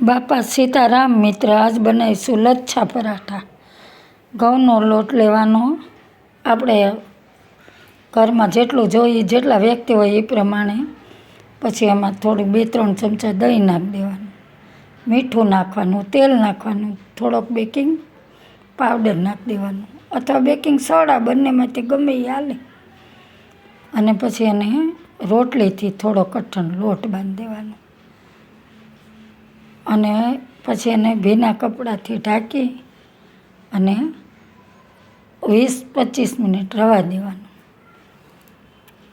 બાપા સીતારામ મિત્ર, આજ બનાવીશું લચ્છા પરાઠા. ઘઉંનો લોટ લેવાનો. આપણે ઘરમાં જેટલું જોઈએ, જેટલા વ્યક્તિ હોય એ પ્રમાણે. પછી એમાં થોડું બે, ત્રણ ચમચા દહીં નાખી દેવાનું. મીઠું નાખવાનું, તેલ નાખવાનું, થોડોક બેકિંગ પાવડર નાખી દેવાનું. અથવા બેકિંગ સોડા બંનેમાંથી ગમે એ હાલે. અને પછી એને રોટલીથી થોડો કઠણ લોટ બાંધી દેવાનો. અને પછી એને ભીના કપડાથી ઢાંકી અને વીસ પચીસ મિનિટ રવા દેવાનું.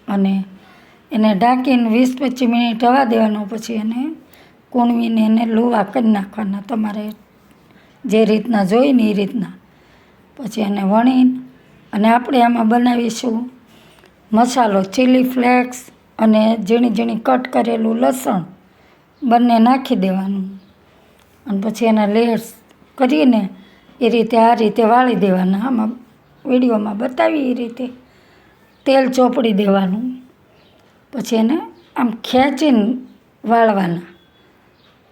અને એને ઢાંકીને વીસ પચીસ મિનિટ રવા દેવાનું, પછી એને કૂણવીને એને લુવા કરી નાખવાના તમારે જે રીતના જોઈને એ રીતના. પછી એને વણીને અને આપણે આમાં બનાવીશું મસાલો ચીલી ફ્લેક્સ અને ઝીણી ઝીણી કટ કરેલું લસણ બંને નાખી દેવાનું. અને પછી એના લેયર્સ કરીને એ રીતે આ રીતે વાળી દેવાના. આમાં વિડીયોમાં બતાવી એ રીતે તેલ ચોપડી દેવાનું. પછી એને આમ ખેંચીને વાળવાના.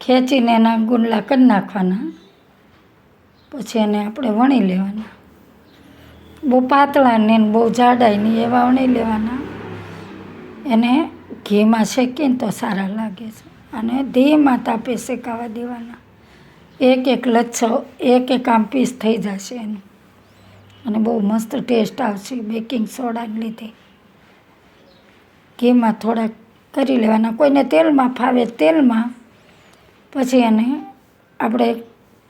ખેંચીને એના ગુંડલા કરી નાખવાના. પછી એને આપણે વણી લેવાના. બહુ પાતળા ને બહુ જાડાઈ નહીં એવા વણી લેવાના. એને ઘીમાં શેકીને તો સારા લાગે છે. અને ધીમા તાપે શેકાવા દેવાના. એક એક લચ્છો, એક એક આમ પીસ થઈ જશે એનું. અને બહુ મસ્ત ટેસ્ટ આવશે બેકિંગ સોડાને લીધે. ઘીમાં થોડાક કરી લેવાના. કોઈને તેલમાં ફાવે તેલમાં, પછી એને આપણે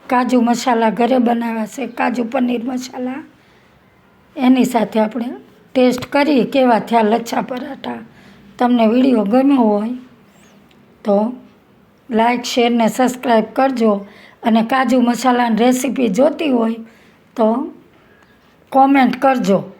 કાજુ મસાલા ઘરે બનાવ્યા છે, કાજુ પનીર મસાલા, એની સાથે આપણે ટેસ્ટ કરી કેવા થયા લચ્છા પરાઠા. તમને વીડિયો ગમ્યો હોય તો લાઈક શેર ને સબસ્ક્રાઈબ કરજો. અને કાજુ મસાલાની રેસીપી જોઈતી હોય તો કોમેન્ટ કરજો.